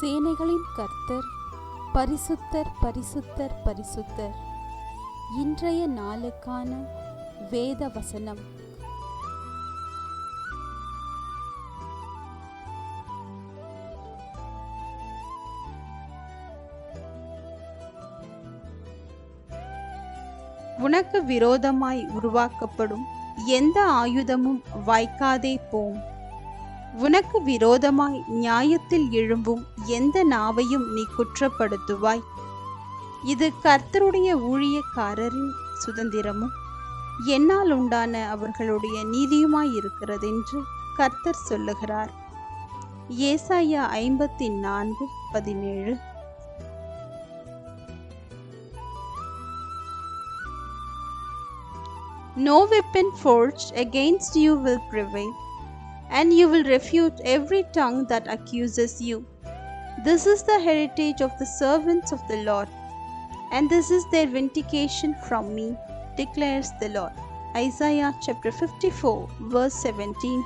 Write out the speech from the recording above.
சேனைகளின் கர்த்தர் பரிசுத்தர் பரிசுத்தர் பரிசுத்தர். இன்றைய நாளுக்கான வேத வசனம். உனக்கு விரோதமாய் உருவாக்கப்படும் எந்த ஆயுதமும் வாய்க்காதே போம். உனக்கு விரோதமாய் நியாயத்தில் எழும்பும் எந்த நாவையும் நீ குற்றப்படுத்துவாய்? இது கர்த்தருடைய ஊழியக்காரரின் சுதந்திரமும் என்னால் உண்டான அவர்களுடைய நீதியுமாய் இருக்கிறதென்று கர்த்தர் சொல்லுகிறார். ஏசாயா ஐம்பத்தி நான்கு பதினேழு. No weapon forged against you will prevail, and you will refute every tongue that accuses you. This is the heritage of the servants of the Lord, and this is their vindication from me, declares the Lord. Isaiah chapter 54, verse 17.